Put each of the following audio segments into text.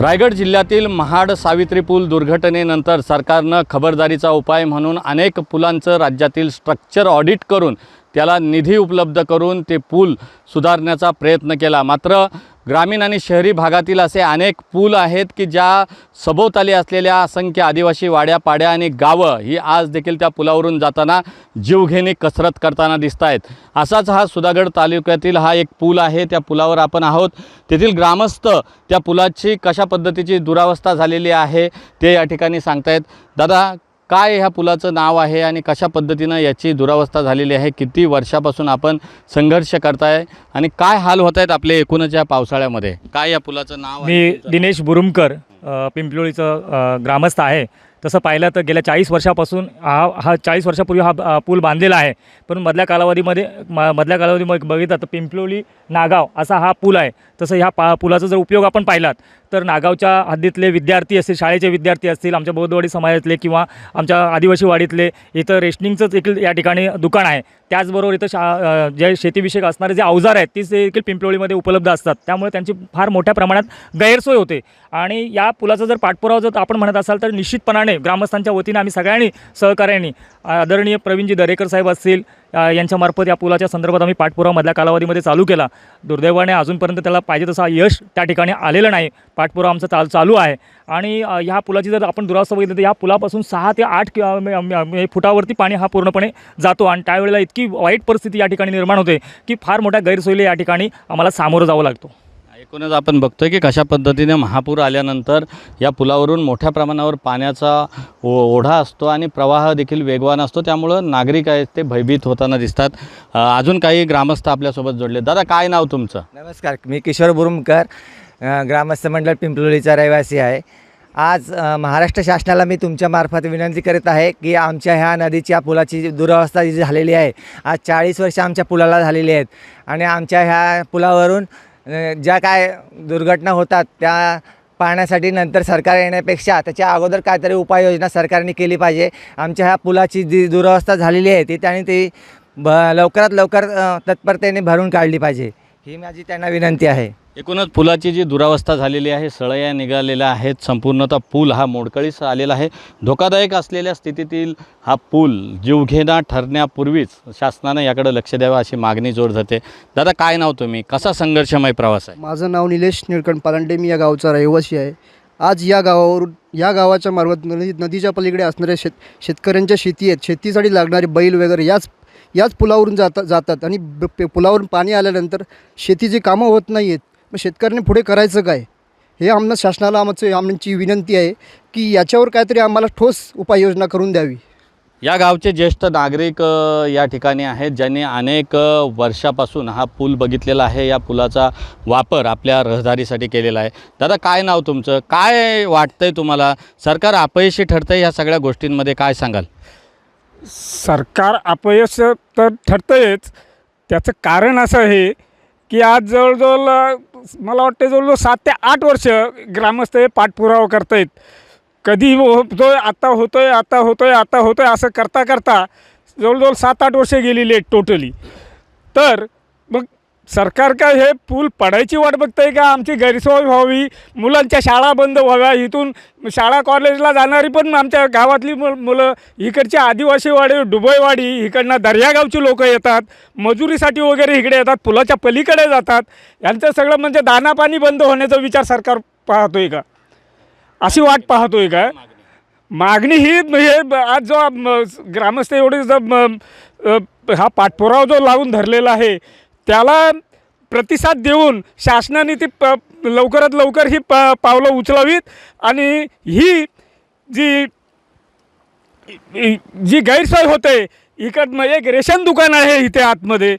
रायगड जिल्ह्यातील महाड सावित्री पूल दुर्घटनेनंतर सरकारनं खबरदारीचा उपाय म्हणून अनेक पुलांचं राज्यातील स्ट्रक्चर ऑडिट करून त्याला निधी उपलब्ध करून ते पूल सुधारण्याचा प्रयत्न केला. मात्र ग्रामीण आणि शहरी भागातील असे अनेक पूल आहेत की ज्या सभोवताली असलेल्या असंख्य आदिवासी वाड्या पाड्या आणि गावं ही आज देखील त्या पुलावरून जाताना जीवघेणी कसरत करताना दिसत आहेत असाच हा सुधागड तालुक्यातील हा एक पूल आहे. त्या पुलावर आपण आहोत. तेथील ग्रामस्थ त्या पुलाची कशा पद्धतीची दुरावस्था झालेली आहे ते या ठिकाणी सांगतायत. दादा काय ह्या पुलाचं नाव आहे आणि कशा पद्धतीनं याची दुरावस्था झालेली आहे? किती वर्षापासून आपण संघर्ष करताय आणि काय हाल होत आहेत आपले एकूणच या पावसाळ्यामध्ये? काय या पुलाचं नाव मी दिनेश बुरुमकर पिंपलोळीचं ग्रामस्थ आहे. तसं पाहिलं तर गेल्या चाळीस वर्षापासून हा हा चाळीस वर्षापूर्वी हा पूल बांधलेला आहे. पण मधल्या कालावधीमध्ये म मधल्या कालावधीमध्ये बघितलं तर पिंपलोली नागाव असा हा पूल आहे. तसं ह्या पा पुलाचा जर उपयोग आपण पाहिलात तर नागावच्या हद्दीतले विद्यार्थी असतील शाळेचे विद्यार्थी असतील आमच्या बौद्धवाडी समाजातले किंवा आमच्या आदिवासी वाडीतले इथं रेशनिंगचं देखील या ठिकाणी दुकान आहे. त्याचबरोबर इथं शा जे शेतीविषयक असणारे जे अवजार आहेत तीच देखील पिंपलोळीमध्ये उपलब्ध असतात. त्यामुळे त्यांची फार मोठ्या प्रमाणात गैरसोय होते. आणि या पुलाचा जर पाठपुरावा जर आपण म्हणत असाल तर निश्चितपणाने ग्रामस्थांच्या वतीने आम्ही सगळ्यांनी सहकार्याने आदरणीय प्रवीणजी दरेकर साहेब असतील यांच्यामार्फत या पुलाच्या संदर्भात आम्ही पाठपुरावामधल्या कालावधीमध्ये चालू केला. दुर्दैवाने अजूनपर्यंत त्याला पाहिजे तसा यश त्या ठिकाणी आलेलं नाही. पाठपुरावा आमचा चाल चालू आहे. आणि ह्या पुलाची जर आपण दुरावस्था बघितली तर या पुलापासून सहा ते आठ कि- फुटावरती पाणी हा पूर्णपणे जातो आणि त्यावेळेला इतकी वाईट परिस्थिती या ठिकाणी निर्माण होते की फार मोठ्या गैरसोयीला या ठिकाणी आम्हाला सामोरं जावं लागतो. एकूणच आपण बघतोय की कशा पद्धतीने महापूर आल्यानंतर या पुलावरून मोठ्या प्रमाणावर पाण्याचा ओ ओढा असतो आणि प्रवाह देखील वेगवान असतो. त्यामुळं नागरिक आहेत ते भयभीत होताना दिसतात. अजून काही ग्रामस्थ आपल्यासोबत जोडले दादा काय नाव तुमचं? नमस्कार. मी किशोर बुरुमकर ग्रामस्थ मंडळ पिंपलोलीचा रहिवासी आहे. आज महाराष्ट्र शासनाला मी तुमच्या मार्फत विनंती करीत आहे की आमच्या ह्या नदीच्या पुलाची जी दुरावस्था जी झालेली आहे आज चाळीस वर्ष आमच्या पुलाला झालेली आहेत आणि आमच्या ह्या पुलावरून ज्या काय दुर्घटना होतात त्या पाहण्यासाठी नंतर सरकार येण्यापेक्षा त्याच्या अगोदर काहीतरी उपाययोजना सरकारने केली पाहिजे. आमच्या ह्या पुलाची जी दुरावस्था झालेली आहे ती त्याने ती ब लवकरात लवकर तत्परतेने भरून काढली पाहिजे. ही माझी त्यांना विनंती आहे. एकूणच पुलाची जी दुरावस्था झालेली आहे सळया निघालेल्या आहेत संपूर्णतः पूल हा मोडकळीस आलेला आहे. धोकादायक असलेल्या स्थितीतील हा पूल जीवघेणा ठरण्यापूर्वीच शासनानं याकडे लक्ष द्यावं अशी मागणी जोर धरते. दादा काय नाव तुम्ही? कसा संघर्षमय प्रवास आहे? माझं नाव निलेश निळकंठ पालांडे. मी या गावचा रहिवासी आहे. आज या गावावरून या गावाच्या मार्फत नदी नदीच्या पलीकडे असणाऱ्या शेत शेतकऱ्यांच्या शेती आहेत. शेतीसाठी लागणारे बैल वगैरे याच याच पुलावरून जाता जातात आणि पुलावरून पाणी आल्यानंतर शेतीची कामं होत नाही आहेत मग शेतकऱ्यांनी पुढे करायचं काय? हे आमनं शासनाला आमचं आमची विनंती आहे की याच्यावर काहीतरी आम्हाला ठोस उपाययोजना करून द्यावी. या गावचे ज्येष्ठ नागरिक या ठिकाणी आहेत ज्यांनी अनेक वर्षापासून हा पूल बघितलेला आहे या पुलाचा वापर आपल्या रहदारीसाठी केलेला आहे. दादा काय नाव तुमचं? काय वाटतंय तुम्हाला? सरकार अपयशी ठरतंय या सगळ्या गोष्टींमध्ये काय सांगाल? सरकार अपयश तर ठरतंयच. त्याचं कारण असं आहे की आज जवळजवळ मला वाटतं जवळजवळ सात ते आठ वर्ष ग्रामस्थ हे पाठपुरावा करतायत. कधी हो, होतोय आता होतोय आता होतोय आता आहे असं करता करता जवळजवळ सात आठ वर्ष गेलेली आहेत टोटली तर मग सरकार काय हे पूल पडायची वाट बघतंय का? आमची गैरसोय व्हावी. मुलांच्या शाळा बंद व्हाव्या. इथून शाळा कॉलेजला जाणारी पण आमच्या गावातली मु मुलं इकडची आदिवासीवाडी डुबईवाडी इकडनं दर्यागावची लोकं येतात. मजुरीसाठी वगैरे इकडे येतात. पुलाच्या पलीकडे जातात. यांचं सगळं म्हणजे दानापाणी बंद होण्याचा विचार सरकार पाहतोय का? अशी वाट पाहतोय का? मागणी ही हे आज जो म, ग्रामस्थ एवढे ज- म, हा पाठपुरावा जो लावून धरलेला आहे त्याला प्रतिसाद देऊन शासनाने ती प लवकरात लवकर ही प पावलं उचलावीत आणि ही जी जी गैरसोय होते इकडनं एक रेशन दुकान आहे इथे आतमध्ये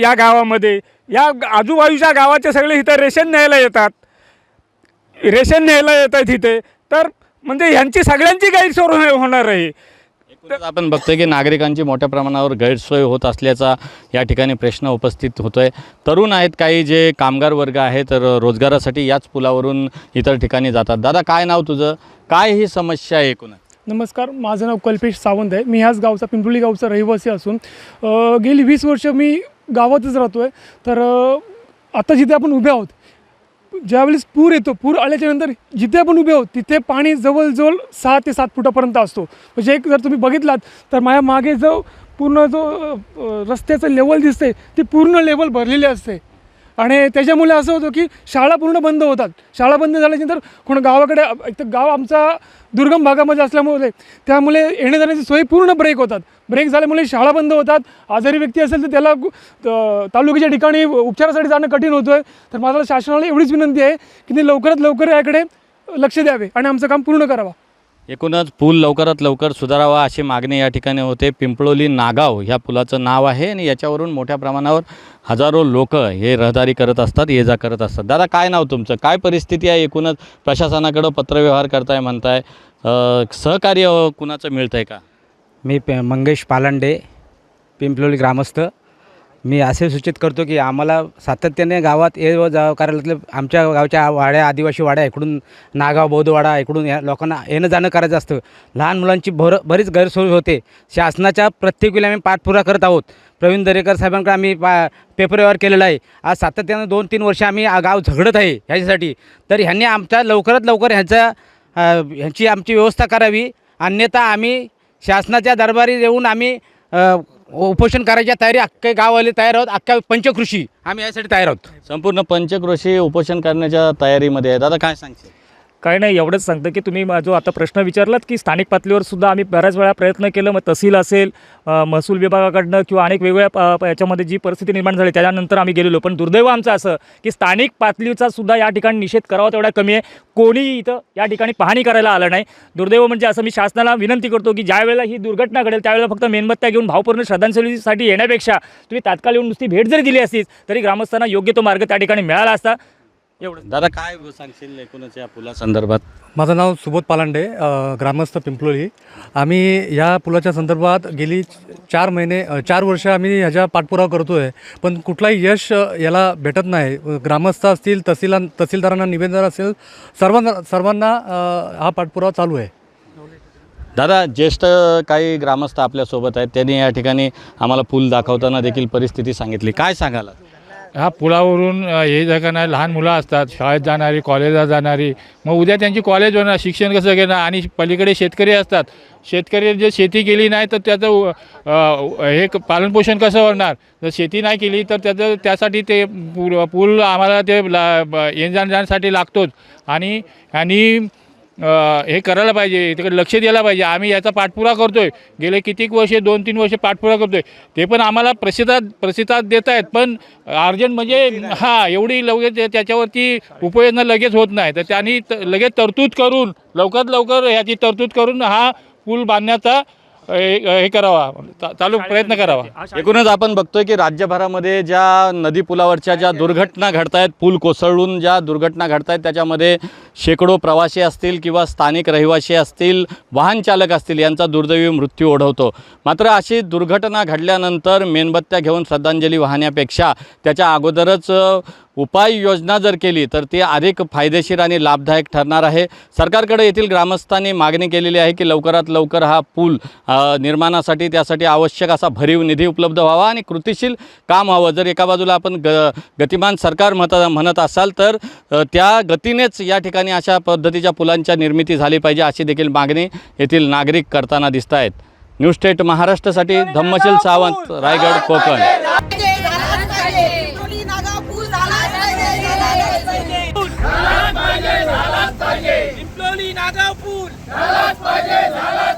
या गावामध्ये. या आजूबाजूच्या गावाचे सगळे इथं रेशन न्यायला येतात. रेशन न्यायला येत आहेत इथे. तर म्हणजे ह्यांची सगळ्यांची गैरसोय होणार आहे. आपण बघतोय की नागरिकांची मोठ्या प्रमाणावर गैरसोय होत असल्याचा या ठिकाणी प्रश्न उपस्थित होतोय. तरुण आहेत काही जे कामगार वर्ग आहे तर रोजगारासाठी याच पुलावरून इतर ठिकाणी जातात. दादा काय नाव तुझं? काय ही समस्या आहे एकूण नमस्कार माझं नाव कल्पेश सावंत आहे. मी ह्याच गावचा पिंपळी गावचा रहिवासी असून गेली वीस वर्ष मी गावातच राहतो आहे तर आता जिथे आपण उभे आहोत ज्यावेळेस पूर येतो पूर आल्याच्यानंतर जिथे आपण उभे आहोत तिथे पाणी जवळजवळ सहा ते सात फुटापर्यंत असतो. म्हणजे एक जर तुम्ही बघितलात तर माझ्या मागे जो पूर्ण जो रस्त्याचं लेवल दिसते ती पूर्ण लेवल भरलेली असते. आणि त्याच्यामुळे असं होतं की शाळा पूर्ण बंद होतात. शाळा बंद झाल्यानंतर कोण गावाकडे एक तर गाव आमचा दुर्गम भागामध्ये असल्यामुळे त्यामुळे येण्या जाण्याची सोयी पूर्ण ब्रेक होतात. ब्रेक झाल्यामुळे शाळा बंद होतात. आजारी व्यक्ती असेल तर त्याला त- तालुक्याच्या ठिकाणी उपचारासाठी जाणं कठीण होतं आहे तर माझा शासनाला एवढीच विनंती आहे की ते लवकरात लवकर याकडे लक्ष द्यावे आणि आमचं काम पूर्ण करावं. एकूणच पूल लवकरात लवकर सुधारावा अशी मागणी या ठिकाणी होते. पिंपळोली नागाव ह्या पुलाचं नाव आहे आणि याच्यावरून मोठ्या प्रमाणावर हजारो लोक हे रहदारी करत असतात ये जा करत असतात. दादा काय नाव तुमचं? काय परिस्थिती आहे? एकूणच प्रशासनाकडं पत्रव्यवहार करताय म्हणताय. सहकार्य कुणाचं मिळतं आहे का? मी पे मंगेश पालांडे पिंपलोली ग्रामस्थ. मी असे सूचित करतो की आम्हाला सातत्याने गावात ये व जा करायला आमच्या गावच्या वाड्या आदिवासी वाड्या इकडून नागाव बौद्धवाडा इकडून या लोकांना येणं जाणं करायचं असतं. लहान मुलांची भर बरीच गैरसोय होते. शासनाच्या प्रत्येक वेळी आम्ही पाठपुरा करत आहोत. प्रवीण दरेकर साहेबांकडे आम्ही पा पेपर व्यवहार केलेला आहे. आज सातत्यानं दोन तीन वर्ष आम्ही गाव झगडत आहे ह्याच्यासाठी. तर ह्यांनी आमच्या लवकरात लवकर ह्याचा ह्याची आमची व्यवस्था करावी. अन्यथा आम्ही शासनाच्या दरबारी येऊन आम्ही उपोषण करायच्या तयारी अख्खे गाववाले तयार आहोत अख्ख्या पंचकृषी. आम्ही यासाठी तयार आहोत. संपूर्ण पंचक्रोशी उपोषण करण्याच्या तयारीमध्ये आहे दादा काय सांगशील? काही नाही एवढंच सांगतं की तुम्ही जो आता प्रश्न विचारलात की स्थानिक पातळीवर सुद्धा आम्ही बऱ्याच वेळा प्रयत्न केलं मग तहसील असेल महसूल विभागाकडनं किंवा अनेक वेगवेगळ्या प- याच्यामध्ये जी परिस्थिती निर्माण झाली त्याच्यानंतर आम्ही गेलेलो. पण दुर्दैव आमचं असं की स्थानिक पातळीचा सुद्धा या ठिकाणी निषेध करावा तेवढा कमी आहे. कोणीही इथं या ठिकाणी पाहणी करायला आलं नाही. दुर्दैव म्हणजे असं मी शासनाला विनंती करतो की ज्या वेळेला ही दुर्घटना घडेल त्यावेळेला फक्त मेणबत्त्या घेऊन भावपूर्ण श्रद्धांजलीसाठी येण्यापेक्षा तुम्ही तात्काळ येऊन नुसती भेट जरी दिली असतीच तरी ग्रामस्थांना योग्य तो मार्ग त्या ठिकाणी मिळाला असता. एवढं. दादा काय सांगशील एकूणच या पुलासंदर्भात माझं नाव सुबोध पालांडे अ, ग्रामस्थ पिंपलोली. आम्ही या पुलाच्या संदर्भात गेली चार महिने अ, चार वर्ष आम्ही ह्याच्या पाठपुरावा करतो आहे पण कुठलाही यश अ, याला भेटत नाही. ग्रामस्थ असतील तहसीला तहसीलदारांना निवेदन असेल सर्वांना सर्वांना अ, हा पाठपुरावा चालू आहे. दादा ज्येष्ठ काही ग्रामस्थ आपल्यासोबत आहेत त्यांनी या ठिकाणी आम्हाला पूल दाखवताना देखील परिस्थिती सांगितली. काय सांगाल? हा पुलावरून हे जे नाही लहान मुलं असतात शाळेत जाणारी कॉलेजला जाणारी मग उद्या त्यांची कॉलेज होणार शिक्षण कसं घेणार? आणि पलीकडे शेतकरी असतात. शेतकरी जे शेती केली नाही तर त्याचं हे क- पालनपोषण कसं होणार? जर शेती नाही केली तर त्याचं त्यासाठी ते पूल पूल आम्हाला ते ला ब- जाण्यासाठी लागतोच. आणि आणि हे करायला पाहिजे तिकडे लक्ष द्यायला पाहिजे. आम्ही याचा पाठपुरा करतो आहे गेले कितीक वर्षे दोन तीन वर्षे पाठपुरा करतो आहे ते पण आम्हाला प्रसिद्धात प्रसिद्धात देत आहेत पण अर्जंट म्हणजे हां एवढी लगेच त्याच्यावरती उपाययोजना लगेच होत नाही. तर त्यांनी त- लगेच तरतूद करून लवकरात लवकर ह्याची तरतूद करून हा पूल बांधण्याचा हे हे करावा. चालू प्रयत्न करावा. एकूणच आपण बघतोय की राज्यभरामध्ये ज्या नदी पुलावरच्या ज्या दुर्घटना घडत आहेत पूल कोसळून ज्या दुर्घटना घडत आहेत त्याच्यामध्ये शेकडो प्रवासी असतील किंवा स्थानिक रहिवासी असतील वाहन चालक असतील यांचा दुर्दैवी मृत्यू ओढवतो. मात्र अशी दुर्घटना घडल्यानंतर मेणबत्त्या घेऊन श्रद्धांजली वाहण्यापेक्षा त्याच्या अगोदरच उपाययोजना जर केली तर ती अधिक फायदेशीर आणि लाभदायक ठरणार आहे. सरकारकडे येथील ग्रामस्थांनी मागणी केलेली आहे की लवकरात लवकर हा पूल निर्माणासाठी त्यासाठी आवश्यक असा भरीव निधी उपलब्ध व्हावा आणि कृतीशील काम व्हावं. जर एका बाजूला आपण ग गतिमान सरकार म्हणत म्हणत असाल तर त्या गतीनेच या ठिकाणी अशा पद्धतीच्या पुलांच्या निर्मिती झाली पाहिजे अशी देखील मागणी येथील नागरिक करताना दिसत आहेत न्यूज स्टेट महाराष्ट्रासाठी धम्मशील सावंत रायगड कोकण पाहिजे, झालाच पाहिजे. कोणी नागाव पूल झालाच पाहिजे, झालाच पाहिजे.